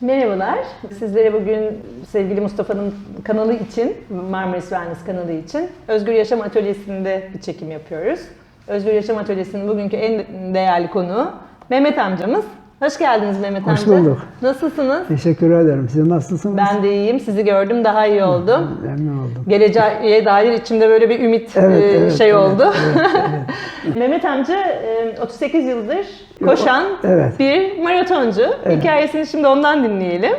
Merhabalar. Sizlere bugün sevgili Mustafa'nın kanalı için, Marmaris Wellness kanalı için Özgür Yaşam Atölyesi'nde bir çekim yapıyoruz. Özgür Yaşam Atölyesi'nin bugünkü en değerli konuğu Mehmet amcamız. Hoş geldiniz Mehmet Hoş amca. bulduk. Nasılsınız? Teşekkür ederim. Siz nasılsınız? Ben de iyiyim. Sizi gördüm daha iyi oldum. Memnun oldum. Geleceğe dair içimde böyle bir ümit Evet, e, evet, şey evet, oldu. evet, Mehmet amca e, 38 yıldır koşan evet. bir maratoncu. Hikayesini şimdi ondan dinleyelim.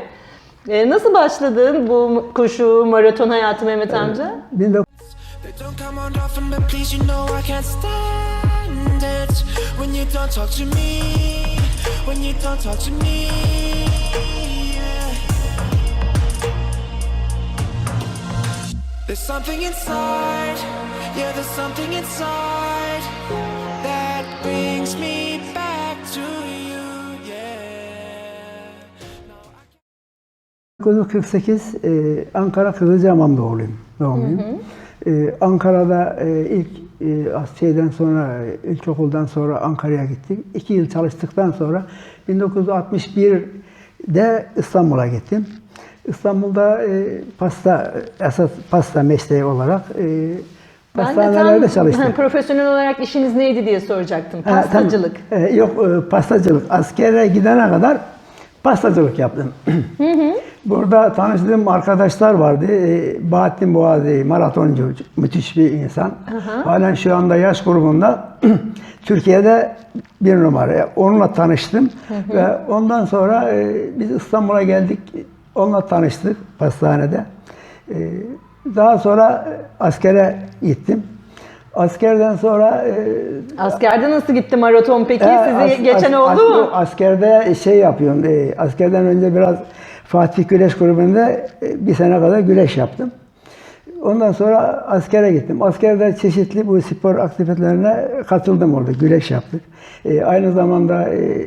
E, Nasıl başladı bu koşu, maraton hayatı Mehmet amca? 19 They don't come on often, but please, you know I can't stand it when you don't talk to me. When you don't talk to me. yeah. There's something inside, yeah, there's something inside that brings me back to you, yeah. 1948 e, Ankara Kızılcahamam doğumluyum. doğumluyum. E, Ankara'da e, ilk e, şeyden sonra, ilkokuldan sonra Ankara'ya gittim. İki yıl çalıştıktan sonra 1961'de İstanbul'a gittim. İstanbul'da e, pasta, esas pasta mesleği olarak e, pastanelerde tam çalıştım. profesyonel olarak işiniz neydi diye soracaktım. Ha, tam- Pastacılık. e, yok e, pastacılık. Askere gidene kadar pastacılık yaptım. Burada tanıştığım arkadaşlar vardı. E, Bahattin Boğazi, maratoncu, müthiş bir insan. Halen şu anda yaş grubunda Türkiye'de bir numara. Onunla tanıştım ve ondan sonra e, biz İstanbul'a geldik. Onunla tanıştık pastanede. E, daha sonra e, askere gittim. Askerden sonra e, Askerde nasıl gitti maraton peki? e, Sizi as- geçen as- oldu as- mu? Askerde şey yapıyorum. e, askerden önce biraz Fatih Güreş grubunda e, bir sene kadar güreş yaptım. Ondan sonra askere gittim. Askerde çeşitli bu spor aktivitelerine katıldım orada. Güreş yaptık. E, aynı zamanda e,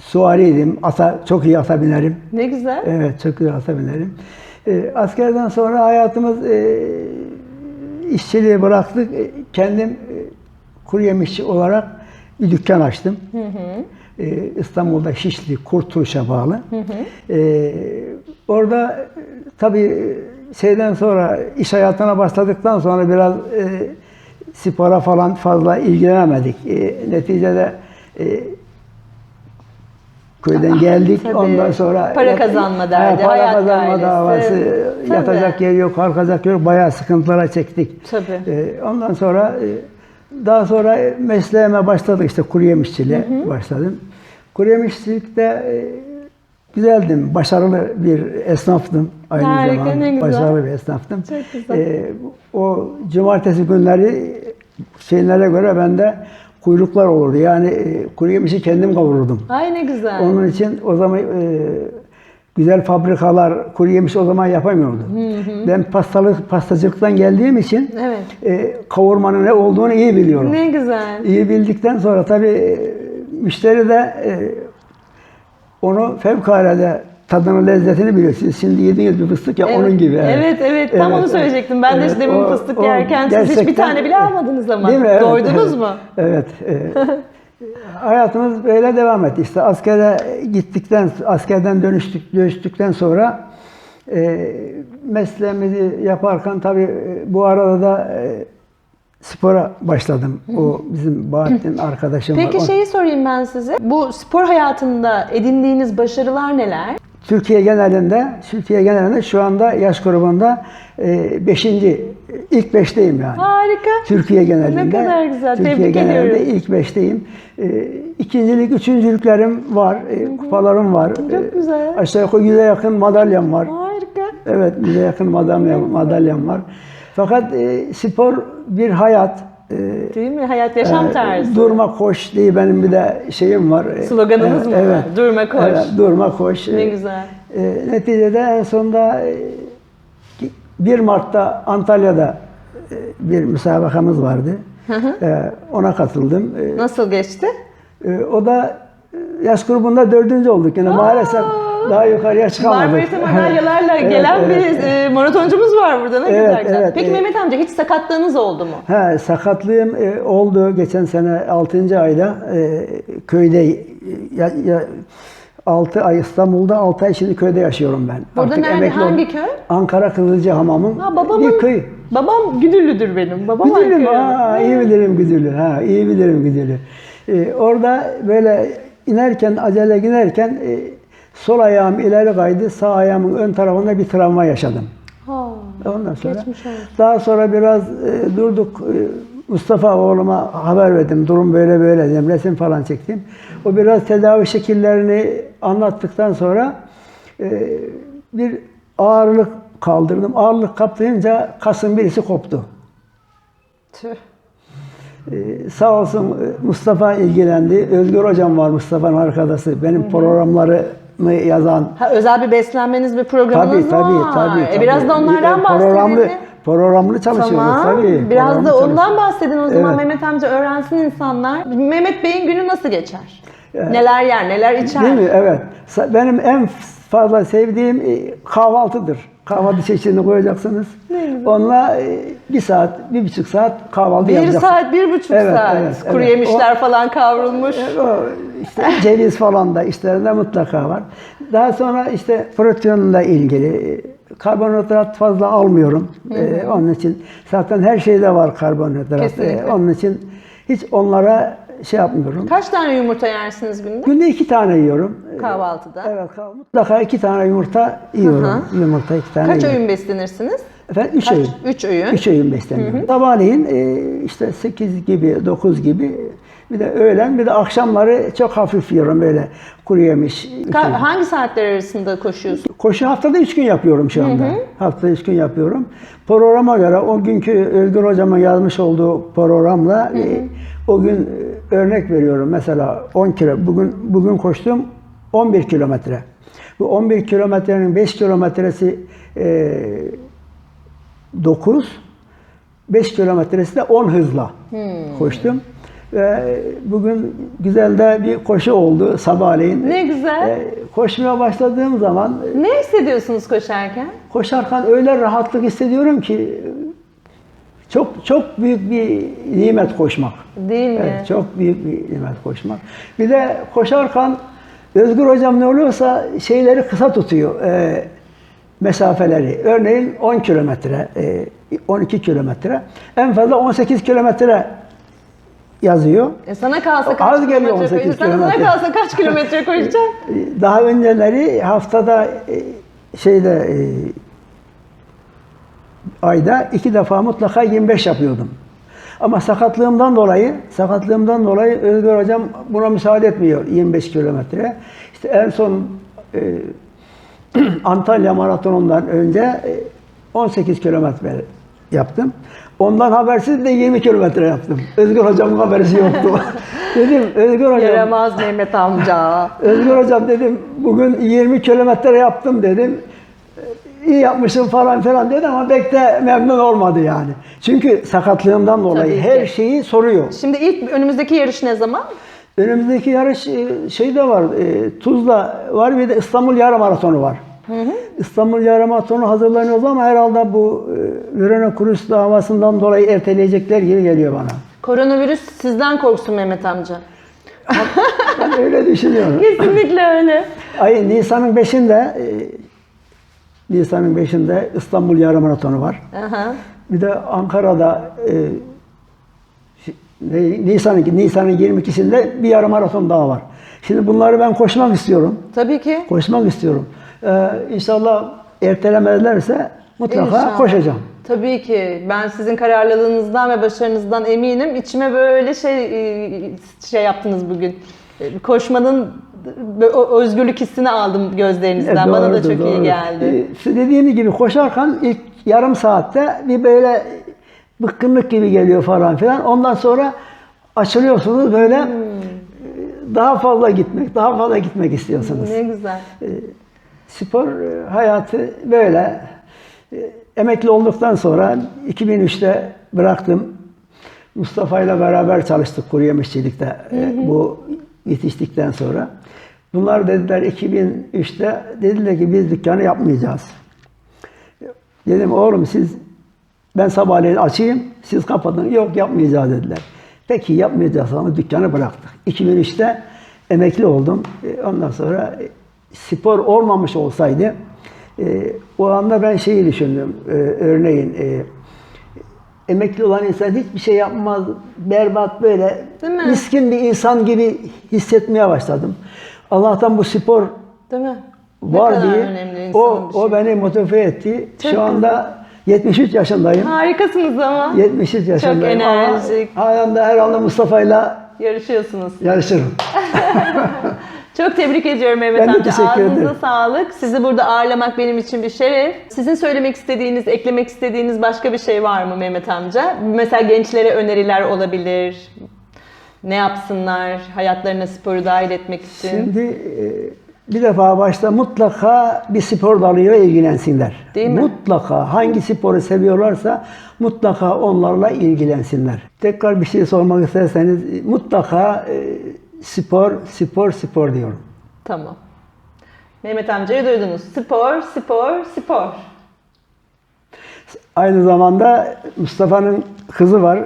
suariydim. Ata, çok iyi ata binerim. Ne güzel. Evet, çok iyi ata binerim. E, askerden sonra hayatımız e, işçiliği bıraktık. E, kendim e, kuru yemişçi olarak bir dükkan açtım. E, İstanbul'da Şişli, Kurtuluş'a bağlı. E, orada e, tabii e, şeyden sonra iş hayatına başladıktan sonra biraz e, spora falan fazla ilgilenemedik. E, neticede e, köyden geldik. tabii. Ondan sonra Para yat- kazanma Ha, derdi, para hayat kazanma gailesi. davası, Tabii. yatacak yer yok, kalkacak yer yok. Bayağı sıkıntılara çektik. Tabii. Ee, ondan sonra e, daha sonra mesleğime başladık işte kuru yemişçiliğe başladım. Kuru yemişçilikte e, güzeldim, başarılı bir esnaftım aynı Harika, zamanda. ne güzel. Başarılı bir esnaftım. Çok güzel. Ee, o cumartesi günleri şeylere göre bende kuyruklar olurdu. Yani e, kuru yemişi kendim kavururdum. Ay ne güzel. Onun için o zaman e, güzel fabrikalar kuru yemiş o zaman yapamıyordu. Ben pastalık pastacılıktan geldiğim için Evet. e, kavurmanın ne olduğunu iyi biliyorum. Ne güzel. İyi bildikten sonra tabii e, müşteri de e, onu fevkalade tadını lezzetini biliyor. Siz şimdi yediğiniz bir fıstık ya Evet. onun gibi. Evet, evet. Tam onu söyleyecektim. Ben de işte demin o- fıstık o yerken siz hiçbir tane bile almadınız ama. Değil mi? Evet, Doydunuz evet. mu? Evet. hayatımız böyle devam etti. İşte askere gittikten, askerden dönüştük, dönüştükten sonra e, mesleğimizi yaparken tabii e, bu arada da e, spora başladım. O bizim Bahattin arkadaşım var. Peki O- şeyi sorayım ben size. Bu spor hayatında edindiğiniz başarılar neler? Türkiye genelinde, Türkiye genelinde şu anda yaş grubunda 5. ilk 5'teyim yani. Harika. Türkiye genelinde. Ne kadar güzel. Türkiye Tebrik genelinde ediyorum. ilk beşteyim. Ee, ikincilik, üçüncülüklerim var. Ee, kupalarım var. Çok güzel. Aşağı yukarı yüze yakın madalyam var. Harika. Evet, yüze yakın madalyam, madalyam var. Fakat e, spor bir hayat. E, Değil mi? Hayat yaşam e, tarzı. Durma koş diye benim bir de şeyim var. E, Sloganınız mı var? Durma koş. Evet, durma koş. Ne E, güzel. e, neticede en sonunda e, 1 Mart'ta Antalya'da e, bir müsabakamız vardı. E, ona katıldım. E, Nasıl geçti? e, o da e, yaş grubunda dördüncü olduk. Yani maalesef daha yukarıya çıkamadık. Marmaris'e madalyalarla Evet, gelen evet. bir e, maratoncumuz var burada. Ne Evet, güzel. evet, Peki evet. Mehmet amca hiç sakatlığınız oldu mu? Ha, sakatlığım e, oldu geçen sene 6. ayda e, köyde ya, ya, 6 ay İstanbul'da, 6 ay şimdi köyde yaşıyorum ben. Burada nerede? emekli Hangi köy? Ankara Kızılcahamam'ın Ha, babamın, bir köy. Babam Güdüllüdür benim. Babam Güdülü mü? Ha, iyi bilirim Güdülü. Ha, iyi bilirim Güdülü. Ee, orada böyle inerken, acele giderken e, sol ayağım ileri kaydı, sağ ayağımın ön tarafında bir travma yaşadım. Ha. Ondan sonra daha sonra biraz e, durduk. E, Mustafa oğluma haber verdim. Durum böyle böyle dedim. Resim falan çektim. O biraz tedavi şekillerini anlattıktan sonra e, bir ağırlık kaldırdım. Ağırlık kaptırınca kasın birisi koptu. Tüh. Ee, sağ olsun e, Mustafa ilgilendi. Özgür hocam var Mustafa'nın arkadaşı. Benim programlarımı yazan. Ha, özel bir beslenmeniz ve programınız Tabii tabii var. tabii. E, tabii. biraz da onlardan E, Programlı, bahsedelim. Programlı çalışıyoruz Tamam. tabii. Biraz da ondan bahsedin o zaman Evet. Mehmet amca öğrensin insanlar. Mehmet Bey'in günü nasıl geçer? Neler yer, neler içer? Değil mi? Evet. Benim en fazla sevdiğim e, kahvaltıdır. Kahvaltı çeşidini koyacaksınız. Onunla e, bir saat, bir buçuk saat kahvaltı Bir yapacaksınız. saat, bir buçuk Evet, saat. evet, Kuru evet. yemişler falan kavrulmuş. O işte ceviz falan da işlerinde mutlaka var. Daha sonra işte proteinle ilgili e, karbonhidrat fazla almıyorum. Ee, onun için zaten her şeyde var karbonhidrat. Kesinlikle. Ee, onun için hiç onlara şey yapmıyorum. Kaç tane yumurta yersiniz günde? Günde iki tane yiyorum. Ee, Kahvaltıda. Evet, kahvaltı. mutlaka iki tane yumurta yiyorum. Yumurta iki tane Kaç yiyorum. öğün beslenirsiniz? Efendim üç Kaç? öğün. Üç öğün. Üç öğün besleniyorum. Sabahleyin e, işte 8 gibi, 9 gibi bir de öğlen bir de akşamları çok hafif yiyorum böyle kuru yemiş. Ka- hangi saatler arasında koşuyorsun? Koşu haftada üç gün yapıyorum şu anda. Haftada üç gün yapıyorum. Programa göre o günkü Özgür Hocam'ın yazmış olduğu programla e, o gün e, örnek veriyorum. Mesela 10 kilo, bugün bugün koştum 11 kilometre. Bu 11 kilometrenin 5 kilometresi e, 9, 5 kilometresi de 10 hızla koştum. Ve bugün güzel de bir koşu oldu sabahleyin. Ne güzel. E, koşmaya başladığım zaman e, Ne hissediyorsunuz koşarken? koşarken öyle rahatlık hissediyorum ki çok çok büyük bir nimet koşmak. Değil mi? Evet, çok büyük bir nimet koşmak. Bir de koşarken Özgür hocam ne oluyorsa şeyleri kısa tutuyor. e, mesafeleri. Örneğin 10 kilometre, e, 12 kilometre, en fazla 18 kilometre yazıyor. E sana kalsa kaç Az geliyor kilometre 18 koşacaksın? Sana kilometre. kalsa kaç kilometre koşacaksın? Daha önceleri haftada e, şeyde e, ayda iki defa mutlaka 25 yapıyordum. Ama sakatlığımdan dolayı, sakatlığımdan dolayı Özgür Hocam buna müsaade etmiyor 25 kilometre. İşte en son e, Antalya Maratonu'ndan önce e, 18 kilometre yaptım. Ondan habersiz de 20 kilometre yaptım. Özgür Hocam'ın haberisi yoktu. Dedim Özgür Hocam, Yaramaz Mehmet amca. Özgür hocam dedim bugün 20 kilometre yaptım dedim. İyi yapmışım falan filan dedi ama pek de memnun olmadı yani. Çünkü sakatlığımdan dolayı Tabii ki. her şeyi soruyor. Şimdi ilk önümüzdeki yarış ne zaman? Önümüzdeki yarış e, şeyde var, e, Tuzla var bir de İstanbul Yarım Maratonu var. İstanbul Yarım Maratonu hazırlanıyoruz ama herhalde bu e, Virüne davasından dolayı erteleyecekler gibi geliyor bana. Koronavirüs sizden korksun Mehmet amca. Ben öyle düşünüyorum. Kesinlikle öyle. Ay Nisan'ın 5'inde e, Nisan'ın 5'inde İstanbul Yarım Maratonu var. Aha. Bir de Ankara'da e, Nisan'ın Nisan'ın 22'sinde bir yarım maraton daha var. Şimdi bunları ben koşmak istiyorum. Tabii ki. Koşmak istiyorum. Ee, inşallah ertelemezlerse mutlaka İnşallah. koşacağım. Tabii ki. Ben sizin kararlılığınızdan ve başarınızdan eminim. İçime böyle şey e, şey yaptınız bugün. E, Koşmanın özgürlük hissini aldım gözlerinizden. E, Bana da çok iyi doğru. geldi. Ee, siz dediğiniz gibi koşarken ilk yarım saatte bir böyle bıkkınlık gibi geliyor falan filan. Ondan sonra açılıyorsunuz böyle Hmm. daha fazla gitmek, daha fazla gitmek istiyorsunuz. Ne güzel. Spor e, hayatı böyle. E, Emekli olduktan sonra 2003'te bıraktım. Mustafa ile beraber çalıştık kuru yemişçilikte e, bu yetiştikten sonra. Bunlar dediler 2003'te dediler ki biz dükkanı yapmayacağız. Dedim oğlum siz ben sabahleyin açayım siz kapatın. Yok yapmayacağız dediler. Peki yapmayacağız ama dükkanı bıraktık. 2003'te emekli oldum. Ondan sonra spor olmamış olsaydı e, o anda ben şeyi düşündüm. E, örneğin e, emekli olan insan hiçbir şey yapmaz, berbat böyle miskin bir insan gibi hissetmeye başladım. Allah'tan bu spor Değil mi? var ne diye o o şey. beni motive etti. Çok Şu anda 73 yaşındayım. Harikasınız ama. 73 yaşındayım enerjik. ama de herhalde Mustafa'yla Yarışıyorsunuz. yarışırım. Çok tebrik ediyorum Mehmet Ben amca. teşekkür Ağzınıza ederim. sağlık. Sizi burada ağırlamak benim için bir şeref. Sizin söylemek istediğiniz, eklemek istediğiniz başka bir şey var mı Mehmet amca? Mesela gençlere öneriler olabilir. Ne yapsınlar hayatlarına sporu dahil etmek için? Şimdi e, bir defa başta mutlaka bir spor dalıyla ilgilensinler. Değil mi? Mutlaka hangi sporu seviyorlarsa mutlaka onlarla ilgilensinler. Tekrar bir şey sormak isterseniz mutlaka e, spor, spor, spor diyorum. Tamam. Mehmet amcayı duydunuz. Spor, spor, spor. Aynı zamanda Mustafa'nın kızı var.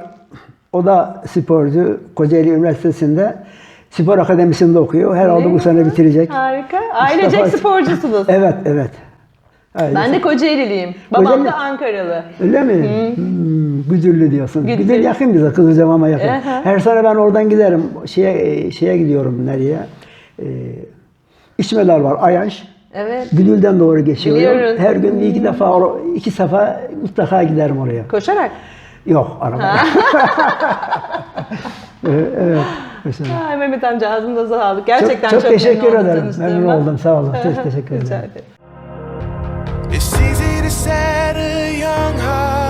O da sporcu. Kocaeli Üniversitesi'nde spor akademisinde okuyor. Herhalde Ne bu sene bitirecek. Harika. Ailecek Mustafa- sporcusunuz. Evet, evet. Öyle. Ben de Kocaeli'liyim. Babam da Ankaralı. Öyle mi? Hmm, Güdüllü diyorsun. Güdüllü. Güdül yakın bize, Kızılcamam'a yakın. Aha. Her sene ben oradan giderim. Şeye, e, şeye gidiyorum nereye? Ee, İçmeler var, Ayaş. Evet. Güdül'den doğru geçiyorum. Biliyoruz. Her gün bir iki defa, iki sefer mutlaka giderim oraya. Koşarak. Yok, araba. evet, evet. Mesela. Ay Mehmet amca ağzınıza sağlık. Gerçekten çok, çok, çok teşekkür ederim. Memnun oldum. Sağ olun. Çok teşekkür Rica ederim. It's easy to set a young heart